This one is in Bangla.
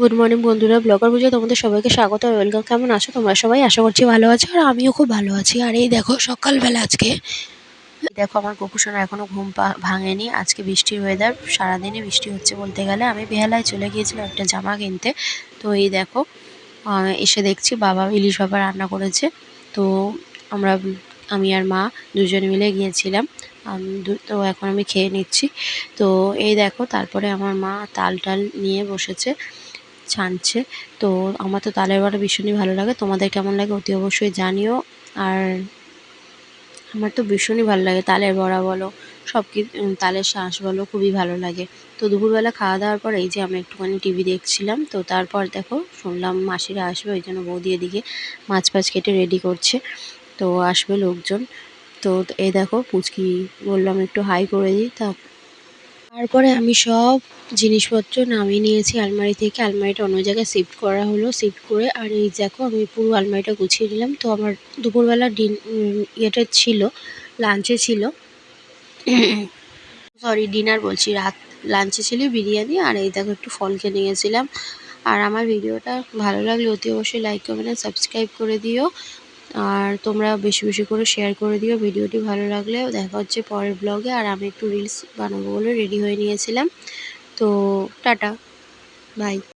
গুড মর্নিং বন্ধুরা ব্লগার পুজো তোমাদের সবাইকে স্বাগত ওয়েলকাম কেমন আছো তোমরা সবাই? আশা করছি ভালো আছো আর আমিও খুব ভালো আছি। আর এই দেখো, সকালবেলা আজকে। দেখো, আমার গোপুসোনা এখনও ঘুম ভাঙেনি। আজকে বৃষ্টির ওয়েদার সারাদিনই বৃষ্টি হচ্ছে বলতে গেলে। আমি বেহালায় চলে গিয়েছিলাম একটা জামা কিনতে। তো এই দেখো এসে দেখছি বাবা ইলিশ বাবা রান্না করেছে। তো আমরা, আমি আর মা দুজনে মিলে গিয়েছিলাম। তো এখন আমি খেয়ে নিচ্ছি। তো এই দেখো, তারপরে আমার মা তাল টাল নিয়ে বসেছে। ছানছে। তো আমার তো তালের বড়া ভীষণই ভালো লাগে। তোমাদের কেমন লাগে অতি অবশ্যই জানিও। আর আমার তো ভীষণই ভালো লাগে তালের বড়া বলো, সব কি তালের শাঁস বলো, খুবই ভালো লাগে। তো দুপুরবেলা খাওয়া দাওয়ার পর এই যে আমি একটুখানি টিভি দেখছিলাম, তো তারপর দেখো শুনলাম মাসিরা আসবে, ওই জন্য বৌদি এদিকে মাছ ফাছ কেটে রেডি করছে। তো আসবে লোকজন। তো এই দেখো পুচকি বললাম একটু হাই করে দিই, তা তারপরে আমি সব জিনিসপত্র নামিয়ে নিয়েছি আলমারি থেকে। আলমারিটা অন্য জায়গায় শিফট করা হলো শিফট করে আর এই দেখো আমি পুরো আলমারিটা গুছিয়ে নিলাম। তো আমার দুপুরবেলা ডিন ইয়েটা ছিল লাঞ্চে ছিল। সরি ডিনার বলছি, রাত লাঞ্চে ছিল বিরিয়ানি আর এই দেখো একটু ফল কিনে গেছিলাম আর আমার ভিডিওটা ভালো লাগলে অতি অবশ্যই লাইক কমেন্ট সাবস্ক্রাইব করে দিও। আর তোমরা বেশি বেশি করে শেয়ার করে দিও। ভিডিওটি ভালো লাগলে দেখা হচ্ছে পরের ব্লগে আর আমি একটু রিলস বানাবো বলে রেডি হয়ে নিয়েছিলাম। তো টাটা। বাই